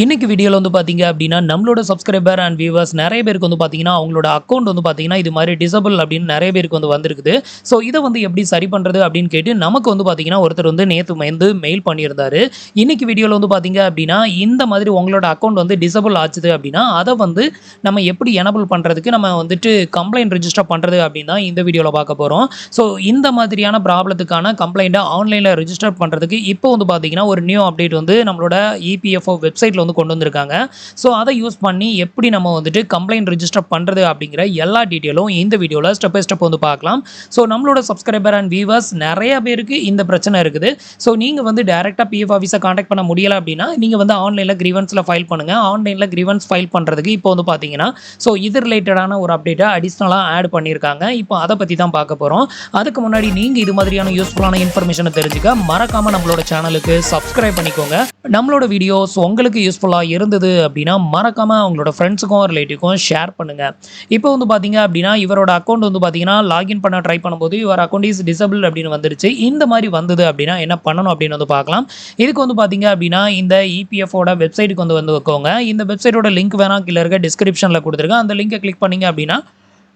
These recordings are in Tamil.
இன்றைக்கி வீடியோவில் வந்து பார்த்தீங்க அப்படின்னா நம்மளோட சப்ஸ்கிரைபர் அண்ட் வியூவர்ஸ் நிறைய பேருக்கு வந்து பார்த்தீங்கன்னா அவங்களோட அக்கௌண்ட் வந்து பார்த்தீங்கன்னா இது மாதிரி டிசபிள் அப்படின்னு நிறைய பேருக்கு வந்து வந்திருக்குது. ஸோ இதை வந்து எப்படி சரி பண்ணுறது அப்படின்னு கேட்டு நமக்கு வந்து பார்த்தீங்கன்னா ஒருத்தர் வந்து நேற்று வந்து மெயில் பண்ணியிருந்தாரு. இன்றைக்கி வீடியோவில் வந்து பார்த்தீங்க அப்படின்னா இந்த மாதிரி உங்களோட அக்கௌண்ட் வந்து டிசபிள் ஆச்சுது அப்படின்னா அதை வந்து நம்ம எப்படி எனபிள் பண்ணுறதுக்கு நம்ம வந்துட்டு கம்ப்ளைண்ட் ரிஜிஸ்டர் பண்ணுறது அப்படின்னு தான் இந்த வீடியோவில் பார்க்க போகிறோம் ஸோ இந்த மாதிரியான ப்ராப்ளத்துக்கான கம்ப்ளைண்ட்டை ஆன்லைனில் ரிஜிஸ்டர் பண்ணுறதுக்கு இப்போ வந்து பார்த்தீங்கன்னா ஒரு நியூ அப்டேட் வந்து நம்மளோட இபிஎஃப்ஓ வெப்சைட்டில் வந்து கொண்டு வந்திருக்காங்க. ஸோ அதை யூஸ் பண்ணி எப்படி நம்ம வந்துட்டு கம்ப்ளைண்ட் ரிஜிஸ்டர் பண்ணுறது அப்படிங்கிற எல்லா டீட்டெயிலும் இந்த வீடியோவில் ஸ்டெப் பை ஸ்டெப் வந்து பார்க்கலாம். ஸோ நம்மளோட சப்ஸ்கிரைபர் அண்ட் வியூவர்ஸ் நிறைய பேருக்கு இந்த பிரச்சனை இருக்குது. ஸோ நீங்கள் வந்து டேரெக்டாக பிஎஃப் ஆஃபீஸை காண்டாக்ட் பண்ண முடியலை அப்படின்னா நீங்கள் வந்து ஆன்லைனில் கிரீவன்ஸில் ஃபைல் பண்ணுங்கள் ஆன்லைனில் கிரீவன்ஸ் ஃபைல் பண்ணுறதுக்கு இப்போ வந்து பார்த்தீங்கன்னா ஸோ இது ரிலேட்டடான ஒரு அப்டேட்டை அடிஷ்னலாக ஆட் பண்ணியிருக்காங்க. இப்போ அதை பற்றி தான் பார்க்க போகிறோம் அதுக்கு முன்னாடி நீங்கள் இது மாதிரியான யூஸ்ஃபுல்லான இன்ஃபர்மேஷனை தெரிஞ்சுக்க மறக்காமல் நம்மளோட சேனலுக்கு சப்ஸ்கிரைப் பண்ணிக்கோங்க. நம்மளோட வீடியோஸ் உங்களுக்கு யூஸ்ஃபுல்லாக இருந்தது அப்படின்னா மறக்காமல் அவங்களோட ஃப்ரெண்ட்ஸுக்கும் ரிலேட்டிவ்க்கும் ஷேர் பண்ணுங்கள் இப்போ வந்து பார்த்தீங்க அப்படின்னா இவரோட அக்கௌண்ட் வந்து பார்த்தீங்கன்னா லாகின் பண்ண ட்ரை பண்ணும்போது இவர் அக்கௌண்ட் இஸ் டிசபிள் அப்படின்னு வந்துருச்சு. இந்த மாதிரி வந்தது அப்படின்னா என்ன பண்ணணும் அப்படின்னு வந்து பார்க்கலாம் இதுக்கு வந்து பார்த்தீங்க அப்படின்னா இந்த E இபிஎஃபோட வெப்சைட்டுக்கு வந்து வந்து வைக்கோங்க இந்த வெப்சைட்டோட லிங்க் வேணாம் கீழே இருக்க டிஸ்கிரிப்ஷனில் கொடுத்துருக்கேன். அந்த லிங்கை கிளிக் பண்ணீங்க அப்படின்னா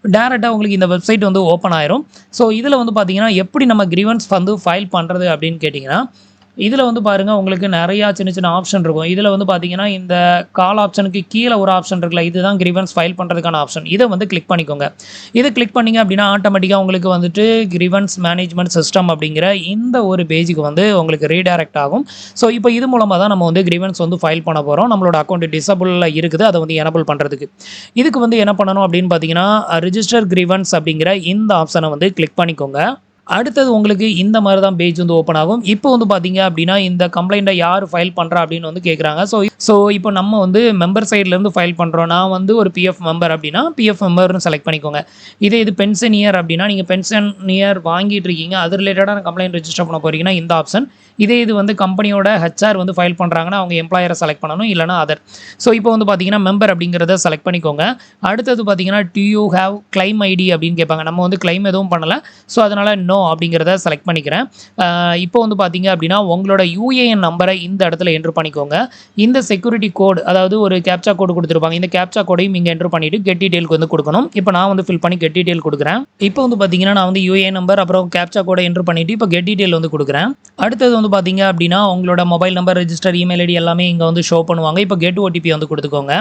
டேரெக்டாக உங்களுக்கு இந்த வெப்சைட் வந்து ஓப்பன் ஆயிரும். ஸோ இதில் வந்து பார்த்தீங்கன்னா எப்படி நம்ம கிரீவன்ஸ் வந்து ஃபைல் பண்ணுறது அப்படின்னு கேட்டிங்கன்னா இதில் வந்து பாருங்கள் உங்களுக்கு நிறையா சின்ன சின்ன ஆப்ஷன் இருக்கும். இதில் வந்து பார்த்தீங்கன்னா இந்த கால் ஆப்ஷனுக்கு கீழே ஒரு ஆப்ஷன் இருக்குல்ல இதுதான் கிரிவன்ஸ் ஃபைல் பண்ணுறதுக்கான ஆப்ஷன் இதை வந்து கிளிக் பண்ணிக்கோங்க. இதை கிளிக் பண்ணிங்க அப்படின்னா ஆட்டோமேட்டிக்காக உங்களுக்கு வந்துட்டு கிரிவன்ஸ் மேனேஜ்மெண்ட் சிஸ்டம் அப்படிங்கிற இந்த ஒரு பேஜுக்கு வந்து உங்களுக்கு ரீடைரக்ட் ஆகும். ஸோ இப்போ இது மூலமாக தான் நம்ம வந்து கிரிவன்ஸ் வந்து ஃபைல் பண்ண போகிறோம் நம்மளோட அக்கௌண்ட் டிசபிளில் இருக்குது அதை வந்து எனபிள் பண்ணுறதுக்கு இதுக்கு வந்து என்ன பண்ணணும் அப்படின்னு பார்த்தீங்கன்னா ரிஜிஸ்டர் கிரிவன்ஸ் அப்படிங்கிற இந்த ஆப்ஷனை வந்து கிளிக் பண்ணிக்கோங்க. அடுத்தது உங்களுக்கு இந்த மாதிரி தான் பேஜ் வந்து ஓப்பன் ஆகும். இப்போ வந்து பார்த்தீங்க அப்படின்னா இந்த கம்ப்ளைண்ட்டை யார் ஃபைல் பண்ணுறா அப்படின்னு வந்து கேட்குறாங்க ஸோ ஸோ இப்போ நம்ம வந்து மெம்பர் சைட்லேருந்து ஃபைல் பண்ணுறோம் நான் வந்து ஒரு பிஎஃப் மெம்பர் அப்படின்னா பிஎஃப் மெம்பர்னு செலக்ட் பண்ணிக்கோங்க. இதே இது பென்ஷன் இயர் அப்படின்னா நீங்கள் பென்ஷன் இயர் வாங்கிட்டு இருக்கீங்க. அது ரிலேட்டடான கம்ப்ளைண்ட் ரெஜிஸ்டர் பண்ண போகிறீங்கன்னா இந்த ஆப்ஷன் இதே இது வந்து கம்பெனியோட ஹெச்ஆர் வந்து ஃபைல் பண்ணுறாங்கன்னா அவங்க எம்ப்ளாயரை செலக்ட் பண்ணணும் இல்லைனா அதர் ஸோ இப்போ வந்து பார்த்தீங்கன்னா மெம்பர் அப்படிங்கிறத செலக்ட் பண்ணிக்கோங்க. அடுத்தது பார்த்தீங்கன்னா டியூ ஹேவ் கிளைம் ஐடி அப்படின்னு கேட்பாங்க. நம்ம வந்து கிளைம் எதுவும் பண்ணலை. ஸோ அதனால் நோ அப்படிங்கிறத செலக்ட் பண்ணிக்கிறேன். இப்போ வந்து பார்த்தீங்க அப்படின்னா உங்களோட யூஏஎன் நம்பரை இந்த இடத்துல என்ட்ரு பண்ணிக்கோங்க. இந்த செக்யூரிட்டி கோட் அதாவது ஒரு கேப்சா கோடு கொடுத்துருப்பாங்க. இந்த கேப்சா கோடையும் இங்கே என்ட்ரு பண்ணிவிட்டு கெட் டீட்டெயிலுக்கு வந்து கொடுக்கணும். இப்போ நான் வந்து ஃபில் பண்ணி கெட் டீட்டெயில் கொடுக்குறேன். இப்போ வந்து பார்த்தீங்கன்னா நான் வந்து யூஏஎன் நம்பர் அப்புறம் கேப்சா கோடை என்ட்ரு பண்ணிவிட்டு இப்போ கெட் டீட்டெயில் வந்து கொடுக்குறேன். அடுத்தது வந்து பார்த்தீங்க அப்படின்னா உங்களோட mobile number register email ID எல்லாமே இங்கே வந்து ஷோ பண்ணுவாங்க. இப்போ கெட் ஓடிபி வந்து கொடுத்துக்கோங்க.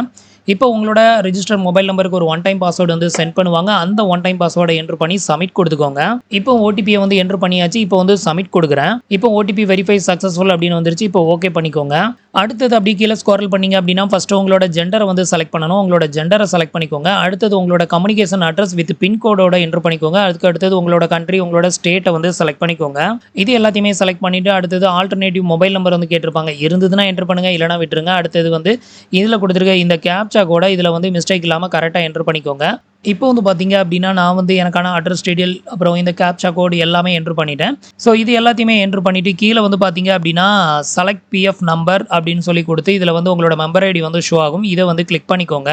இப்போ உங்களோட ரிஜிஸ்டர் மொபைல் நம்பருக்கு ஒரு ஒன் டைம் பாஸ்வேர்டு வந்து சென்ட் பண்ணுவாங்க. அந்த ஒன் டைம் பாஸ்வேர்டை என்ட்ரு பண்ணி சப்மிட் கொடுத்துக்கோங்க. இப்போ ஓடிபியை வந்து என்ட்ரு பண்ணியாச்சு. இப்போ வந்து சப்மிட் கொடுக்குறேன். இப்போ ஓடிபி வெரிஃபை சக்ஸஸ்ஃபுல் அப்படின்னு வந்துருச்சு. இப்போ ஓகே பண்ணிக்கோங்க. அடுத்தது அப்படி கீழே ஸ்கோரல் பண்ணீங்க அப்படின்னா ஃபஸ்ட்டு உங்களோட ஜெண்டரை வந்து செலக்ட் பண்ணணும். உங்களோட ஜெண்டரை செலக்ட் பண்ணிக்கோங்க. அடுத்தது உங்களோட கம்யூனிகேஷன் அட்ரஸ் வித் பின்கோடோட என்ட்ரு பண்ணிக்கோங்க. அதுக்கு அடுத்தது உங்களோட கண்ட்ரி உங்களோட ஸ்டேட்டை வந்து செலக்ட் பண்ணிக்கோங்க. இது எல்லாத்தையுமே செலக்ட் பண்ணிவிட்டு அடுத்தது ஆல்டர்னேட்டிவ் மொபைல் நம்பர் வந்து கேட்டிருப்பாங்க. இருந்ததுன்னா என்ட்ரு பண்ணுங்கள் இல்லைனா விட்டுருங்க. அடுத்தது வந்து இதில் கொடுத்துருக்க இந்த கேப் கூட இதில் வந்து மிஸ்டேக் இல்லாமல் கரெக்டாக என்ட்ரு பண்ணிக்கோங்க. இப்போ வந்து பார்த்தீங்க அப்படின்னா நான் வந்து எனக்கான அட்ரஸ் டீட்டெயில் அப்புறம் இந்த கேப்சா கோடு எல்லாமே என்ட்ரு பண்ணிட்டேன். ஸோ இது எல்லாத்தையுமே என்ட்ரு பண்ணிவிட்டு கீழே வந்து பார்த்தீங்க அப்படின்னா செலக்ட் பிஎஃப் நம்பர் அப்படின்னு சொல்லி கொடுத்து இதில் வந்து உங்களோட மெம்பர் ஐடி வந்து ஷோ ஆகும். இதை வந்து கிளிக் பண்ணிக்கோங்க.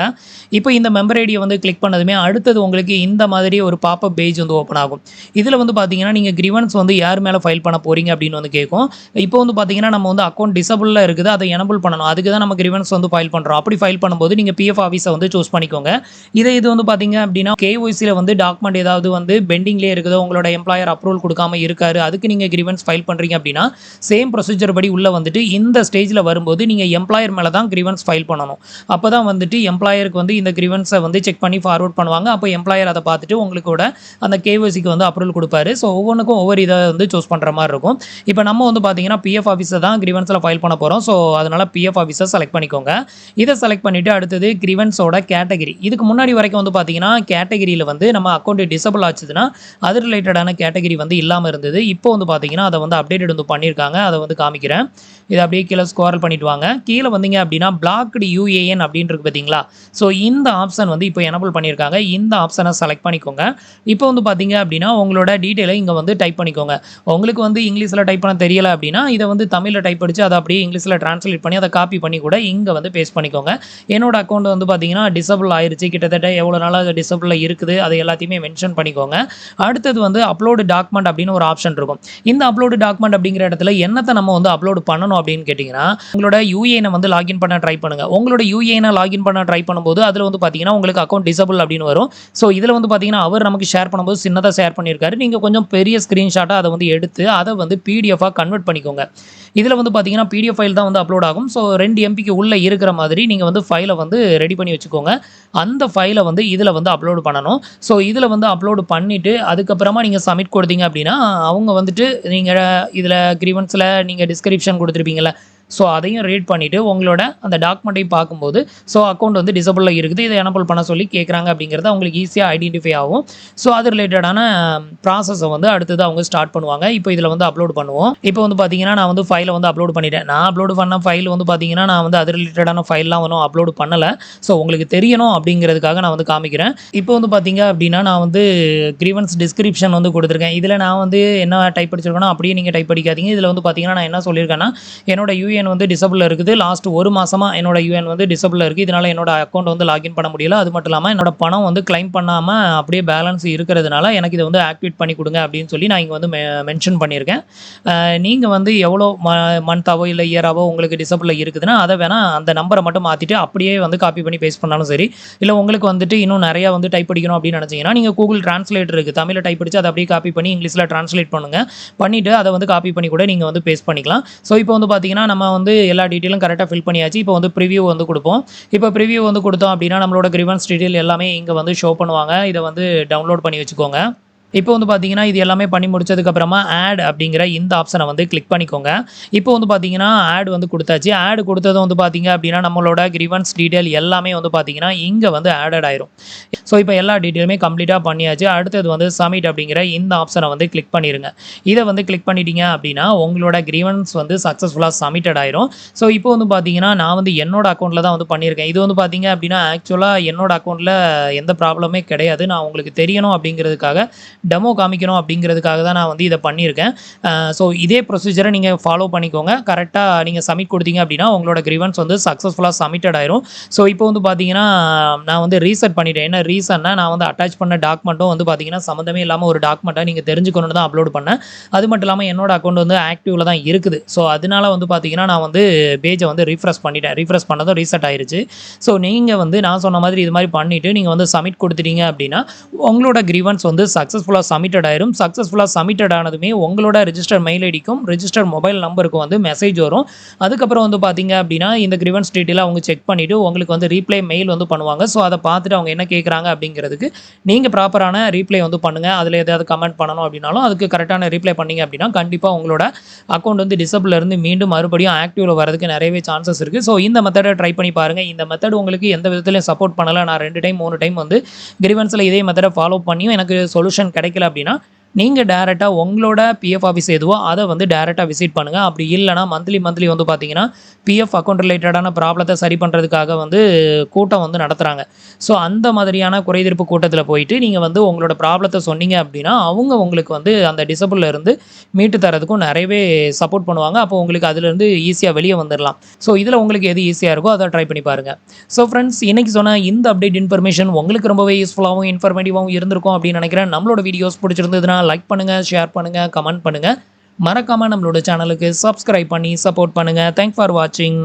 இப்போ இந்த மெம்பர் ஐடியை வந்து கிளிக் பண்ணதுமே அடுத்தது உங்களுக்கு இந்த மாதிரி ஒரு பாப்பப் பேஜ் வந்து ஓப்பன் ஆகும். இதில் வந்து பார்த்தீங்கன்னா நீங்கள் கிரிவன்ஸ் வந்து யார் மேலே ஃபைல் பண்ண போகிறீங்க அப்படின்னு வந்து கேட்கும். இப்போ வந்து பார்த்தீங்கன்னா நம்ம வந்து அக்கௌண்ட் டிசபிளில் இருக்குது அதை எனபிள் பண்ணணும். அதுக்கு தான் நம்ம கிரிவன்ஸ் வந்து ஃபைல் பண்ணுறோம் அப்படி ஃபைல் பண்ணும்போது நீங்கள் பிஎஃப் ஆஃபீஸை வந்து சூஸ் பண்ணிக்கோங்க. இதே இது வந்து பார்த்தீங்க அப்படின்னா கேஒய்சியில் வந்து டாக்குமெண்ட் ஏதாவது வந்து பெண்டிங்லேயே இருக்குதோ உங்களோட எம்ப்ளாயர் அப்ரூவல் கொடுக்காம இருக்காரு அதுக்கு நீங்கள் கிரிவன்ஸ் ஃபைல் பண்ணுறீங்க அப்படின்னா சேம் ப்ரொசீஜர் படி உள்ளே வந்துட்டு இந்த ஸ்டேஜில் வரும்போது நீங்கள் எம்ப்ளாயர் மேலே தான் கிரிவன்ஸ் ஃபைல் பண்ணணும். அப்போ தான் வந்துட்டு எம்ப்ளாயருக்கு வந்து இந்த கிரிவன்ஸை வந்து செக் பண்ணி ஃபார்வர்ட் பண்ணுவாங்க. அப்போ எம்ப்ளாயர் அதை பார்த்துட்டு உங்களுக்கூட அந்த கேஒய்சிக்கு வந்து அப்ரூவல் கொடுப்பாரு. ஸோ ஒவ்வொன்றுக்கும் ஒவ்வொரு இதை வந்து சூஸ் பண்ணுற மாதிரி இருக்கும். இப்போ நம்ம வந்து பார்த்தீங்கன்னா பிஎஃப் ஆஃபீஸை தான் கிரிவன்ஸில் ஃபைல் பண்ண போகிறோம் ஸோ அதனால் பிஎஃப் ஆஃபீஸை செலக்ட் பண்ணிக்கோங்க. இதை செலக்ட் பண்ணிவிட்டு அடுத்தது கிரிவன்ஸோட கேட்டகரி இதுக்கு முன்னாடி வரைக்கும் வந்து பார்த்தீங்கன்னா கேட்டகரியில் வந்து நம்ம அக்கௌண்ட் டிசபிள் ஆச்சுதுன்னா அது ரிலேட்டடான கேட்டகிரி வந்து இல்லாமல் இருந்தது. இப்போ வந்து பார்த்தீங்கன்னா அதை வந்து அப்டேட்டட் வந்து பண்ணியிருக்காங்க. அதை வந்து காமிக்கிறேன். இதை அப்படியே கீழே ஸ்கோரல் பண்ணிட்டு வாங்க. கீழே வந்தீங்க அப்படின்னா பிளாக்டு யூஏஎன் அப்படின்றது பார்த்தீங்களா? ஸோ இந்த ஆப்ஷன் வந்து இப்போ எனபிள் பண்ணியிருக்காங்க. இந்த ஆப்ஷனை செலக்ட் பண்ணிக்கோங்க. இப்போ வந்து பார்த்தீங்க அப்படின்னா உங்களோட டீட்டெயிலை இங்கே வந்து டைப் பண்ணிக்கோங்க. உங்களுக்கு வந்து இங்கிலீஷில் டைப் பண்ண தெரியல அப்படின்னா இதை வந்து தமிழில் டைப் அடிச்சு அதை அப்படியே இங்கிலீஷில் ட்ரான்ஸ்லேட் பண்ணி அதை காப்பி பண்ணி கூட இங்கே வந்து பேஸ்ட் பண்ணிக்கோங்க. என்னோட அக்கௌண்ட் வந்து பார்த்தீங்கன்னா டிசபிள் ஆயிருச்சு. கிட்டத்தட்ட எவ்வளோ நாளாக டிசபிளில் இருக்குது. அதை எல்லாத்தையுமே மென்ஷன் பண்ணிக்கோங்க. அடுத்தது வந்து அப்லோடு டாக்குமெண்ட் அப்படின்னு ஒரு ஆப்ஷன் இருக்கும். இந்த அப்லோடு டாக்குமெண்ட் அப்படிங்கிற இடத்துல என்னத்தை நம்ம வந்து அப்லோடு பண்ணணும் அப்படின்னு கேட்டிங்கன்னா உங்களோட யூஏனை வந்து லாகின் பண்ண ட்ரை பண்ணுங்கள் உங்களோட யூஏனை லாகின் பண்ண ட்ரை பண்ணும்போது அதில் வந்து பார்த்தீங்கன்னா உங்களுக்கு அக்கௌண்ட் டிசபிள் அப்படின்னு வரும். ஸோ இதில் வந்து பார்த்தீங்கன்னா அவர் நமக்கு ஷேர் பண்ணும்போது சின்னதாக ஷேர் பண்ணியிருக்காரு. நீங்கள் கொஞ்சம் பெரிய ஸ்க்ரீன்ஷாட்டாக அதை வந்து எடுத்து அதை வந்து பிடிஎஃபாக கன்வெர்ட் பண்ணிக்கோங்க. இதில் வந்து பார்த்தீங்கன்னா பிடிஎஃப் ஃபைல் தான் வந்து அப்லோட் ஆகும். ஸோ ரெண்டு எம்பிக்கு உள்ளே இருக்கிற மாதிரி நீங்கள் வந்து ஃபைலை வந்து ரெடி பண்ணி வச்சுக்கோங்க. அந்த ஃபைலை வந்து இதில் வந்து அப்லோடு பண்ணணும். ஸோ இதில் வந்து அப்லோடு பண்ணிவிட்டு அதுக்கப்புறமா நீங்கள் சப்மிட் கொடுத்தீங்க அப்படின்னா அவங்க வந்துட்டு நீங்கள் இதில் கிரீவன்ஸில் நீங்கள் டிஸ்கிரிப்ஷன் கொடுத்துருப்பீங்களே ஸோ அதையும் ரீட் பண்ணிவிட்டு உங்களோட அந்த டாக்குமெண்ட்டையும் பார்க்கும்போது ஸோ அக்கௌண்ட் வந்து டிசபிளில் இருக்குது. இதை எனபிள் பண்ண சொல்லி கேட்குறாங்க அப்படிங்கிறது அவங்களுக்கு ஈஸியாக ஐடென்டிஃபை ஆகும். ஸோ அது ரிலேட்டடான ப்ராசஸை வந்து அடுத்தது அவங்க ஸ்டார்ட் பண்ணுவாங்க. இப்போ இதில் வந்து அப்லோட் பண்ணுவோம். இப்போ வந்து பார்த்தீங்கன்னா நான் வந்து ஃபைலை வந்து அப்லோட் பண்ணிட்டேன். நான் அப்லோட் பண்ண ஃபைல் வந்து பார்த்தீங்கன்னா நான் வந்து அது ரிலேட்டடான ஃபைல்லாம் ஒன்றும் அப்லோட் பண்ணலை. ஸோ உங்களுக்கு தெரியணும் அப்படிங்கிறதுக்காக நான் வந்து காமிக்கிறேன். இப்போ வந்து பார்த்தீங்க அப்படின்னா நான் வந்து கிரீவன்ஸ் டிஸ்கிரிப்ஷன் வந்து கொடுத்துருக்கேன். இதில் நான் வந்து என்ன டைப் படிச்சிருக்கேனோ அப்படியே நீங்கள் டைப் படிக்காதீங்க இதில் வந்து பார்த்தீங்கன்னா நான் என்ன சொல்லியிருக்கேன்னா என்னோட யூஎன் வந்து டிசபிள் இருக்குது. லாஸ்ட் ஒரு மாதமாக என்னோட யூஎன் வந்து டிசபிளில் இருக்குது இதனால் என்னோட அக்கௌண்ட் வந்து லாகின் பண்ண முடியல. அது மட்டும் இல்லாமல் என்னோட பணம் வந்து கிளைம் பண்ணாமல் அப்படியே பேலன்ஸ் இருக்கிறதுனால எனக்கு இதை வந்து ஆக்டிவேட் பண்ணி கொடுங்க அப்படின்னு சொல்லி நான் இங்கே வந்து மென்ஷன் பண்ணியிருக்கேன். நீங்கள் வந்து எவ்வளோ ம மந்த்தாவோ இல்லை இயராவோ உங்களுக்கு டிசபிளில் இருக்குதுன்னா அதை வேணால் அந்த நம்பரை மட்டும் மாற்றிட்டு அப்படியே வந்து காப்பி பண்ணி பேஸ்ட் பண்ணாலும் சரி இல்லை உங்களுக்கு வந்துட்டு இன்னும் நிறையா வந்து டைப் படிக்கணும் அப்படின்னு நினச்சிங்கன்னா நீங்கள் கூகுள் டிரான்ஸ்லேட்டர் இருக்குது தமிழில் டைப் படித்து அதை அப்படியே காப்பி பண்ணி இங்கிலீஷில் ட்ரான்ஸ்லேட் பண்ணுங்கள் பண்ணிவிட்டு அதை வந்து காப்பி பண்ணி கூட நீங்கள் வந்து பேஸ்ட் பண்ணிக்கலாம். ஸோ இப்போ வந்து பார்த்தீங்கன்னா நம்ம வந்து எல்லா டீட்டெயிலும் கரெக்டாக ஃபில் பண்ணியாச்சு. இப்போ வந்து ப்ரிவியூ வந்து கொடுப்போம். இப்போ ப்ரிவியூ வந்து கொடுத்தோம் அப்படின்னா நம்மளோட கிரிவன்ஸ் டீட்டெயில் எல்லாமே இங்கே வந்து ஷோ பண்ணுவாங்க. இதை வந்து டவுன்லோட் பண்ணி வச்சுக்கோங்க. இப்போ வந்து பார்த்தீங்கன்னா இது எல்லாமே பண்ணி முடிச்சதுக்கப்புறமா ஆட் அப்படிங்கிற இந்த ஆப்ஷனை வந்து கிளிக் பண்ணிக்கோங்க. இப்போ வந்து பார்த்தீங்கன்னா ஆட் வந்து கொடுத்தாச்சு. ஆடு கொடுத்தது வந்து பார்த்தீங்க அப்படின்னா நம்மளோட கிரிவன்ஸ் டீட்டெயில் எல்லாமே வந்து பார்த்தீங்கன்னா இங்கே வந்து ஆடட் ஆயிரும். ஸோ இப்போ எல்லா டீட்டெயிலுமே கம்ப்ளீட்டாக பண்ணியாச்சு. அடுத்தது வந்து சமிட் அப்படிங்கிற இந்த ஆப்ஷனை வந்து கிளிக் பண்ணிடுங்க இதை வந்து கிளிக் பண்ணிட்டீங்க அப்படின்னா உங்களோட கிரீவன்ஸ் வந்து சக்ஸஸ்ஃபுல்லாக சப்மிட்டட் ஆயிரும். ஸோ இப்போ வந்து பார்த்தீங்கன்னா நான் வந்து என்னோட அக்கௌண்ட்டில் தான் வந்து பண்ணியிருக்கேன். இது வந்து பார்த்தீங்க அப்படின்னா ஆக்சுவலாக என்னோட அக்கௌண்ட்டில் எந்த ப்ராப்ளமே கிடையாது. நான் உங்களுக்கு தெரியணும் அப்படிங்கிறதுக்காக டெமோ காமிக்கணும் அப்படிங்கிறதுக்காக தான் நான் வந்து இதை பண்ணியிருக்கேன். ஸோ இதே ப்ரொசீஜரை நீங்கள் ஃபாலோ பண்ணிக்கோங்க. கரெக்டாக நீங்கள் சப்மிட் கொடுத்தீங்க அப்படின்னா உங்களோட கிரிவன்ஸ் வந்து சக்ஸஸ்ஃபுல்லாக சப்மிட்டட் ஆயிரும். ஸோ இப்போ வந்து பார்த்தீங்கன்னா நான் வந்து ரீசெட் பண்ணிட்டேன். என்ன ரீசன்னா நான் வந்து அட்டாச் பண்ண டாக்குமெண்ட்டும் வந்து பார்த்தீங்கன்னா சம்மந்தமே இல்லாமல் ஒரு டாக்குமெண்ட்டை நீங்கள் தெரிஞ்சுக்கணும்னு தான் அப்லோட் பண்ணேன். அது மட்டும் இல்லாமல் என்னோட அக்கௌண்ட் வந்து ஆக்டிவில் தான் இருக்குது. ஸோ அதனால வந்து பார்த்தீங்கன்னா நான் வந்து பேஜை வந்து ரீஃப்ரெஷ் பண்ணிட்டேன். ரீஃப்ரெஷ் பண்ணதும் ரீசெட் ஆயிருச்சு. ஸோ நீங்கள் வந்து நான் சொன்ன மாதிரி இது மாதிரி பண்ணிவிட்டு நீங்கள் வந்து சப்மிட் கொடுத்துட்டீங்க அப்படின்னா உங்களோட கிரீவன்ஸ் வந்து சக்ஸஸ்ஃபுல் சக்ஸஸ்ஃபுல்லாக சப்மிட்டட் ஆயிரும். சக்ஸஸ்ஃபுல்லாக சப்மிட்டட் ஆனதுமே உங்களோட ரிஜிஸ்டர் மெயில் ஐடிக்கும் ரிஜிஸ்டர் மொபைல் நம்பருக்கும் வந்து மெசேஜ் வரும். அதுக்கப்புறம் வந்து பார்த்தீங்க அப்படின்னா இந்த கிரிவன்ஸ் டீட்டெயில் அவங்க செக் பண்ணிவிட்டு உங்களுக்கு வந்து ரீப்ளை மெயில் வந்து பண்ணுவாங்க. ஸோ அதை பார்த்துட்டு அவங்க என்ன கேட்குறாங்க அப்படிங்கிறதுக்கு நீங்கள் ப்ராப்பரான ரீப்ளை வந்து பண்ணுங்கள் அதில் ஏதாவது கமெண்ட் பண்ணணும் அப்படின்னாலும் அதுக்கு கரெக்டான ரீப்ளை பண்ணீங்க அப்படின்னா கண்டிப்பாக உங்களோட அக்கௌண்ட் வந்து டிசபிள்லேருந்து மீண்டும் மறுபடியும் ஆக்டிவில் வரதுக்கு நிறையவே சான்சஸ் இருக்குது ஸோ இந்த மெத்தடை ட்ரை பண்ணி பாருங்கள் இந்த மெத்தட் உங்களுக்கு எந்த விதத்துலையும் சப்போர்ட் பண்ணலை. நான் ரெண்டு டைம் மூணு டைம் வந்து கிரிவன்ஸில் இதே மெத்தடை ஃபாலோ பண்ணியும் எனக்கு சொல்யூஷன் கிடைக்கல அப்படின்னா நீங்கள் டேரெக்டாக உங்களோட பிஎஃப் ஆஃபீஸ் எதுவோ அதை வந்து டேரெக்டாக விசிட் பண்ணுங்கள் அப்படி இல்லைனா மந்த்லி மந்த்லி வந்து பார்த்தீங்கன்னா பிஎஃப் அக்கௌண்ட் ரிலேட்டடான ப்ராப்ளத்தை சரி பண்ணுறதுக்காக வந்து கூட்டம் வந்து நடத்துகிறாங்க ஸோ அந்த மாதிரியான குறைதீர்ப்பு கூட்டத்தில் போயிட்டு நீங்கள் வந்து உங்களோட ப்ராப்ளத்தை சொன்னீங்க அப்படின்னா அவங்க உங்களுக்கு வந்து அந்த டிசபிளில் இருந்து மீட்டு தரதுக்கும் நிறையவே சப்போர்ட் பண்ணுவாங்க. அப்போ உங்களுக்கு அதுலேருந்து ஈஸியாக வெளியே வந்துடலாம் ஸோ இதில் உங்களுக்கு எது ஈஸியாக இருக்கோ அதை ட்ரை பண்ணி பாருங்கள் ஸோ ஃப்ரெண்ட்ஸ் இன்றைக்கி சொன்ன இந்த அப்டேட் இன்ஃபர்மேஷன் உங்களுக்கு ரொம்பவே யூஸ்ஃபுல்லாகவும் இன்ஃபர்மேட்டிவாகவும் இருந்திருக்கும் அப்படின்னு நினைக்கிறேன். நம்மளோட வீடியோஸ் பிடிச்சிருந்ததுன்னா லைக் பண்ணுங்கள் ஷேர் பண்ணுங்கள் கமெண்ட் பண்ணுங்கள் மறக்காமல் நம்மளோட சேனலுக்கு சப்ஸ்கிரைப் பண்ணி சப்போர்ட் பண்ணுங்கள் தேங்க் ஃபார் வாட்சிங்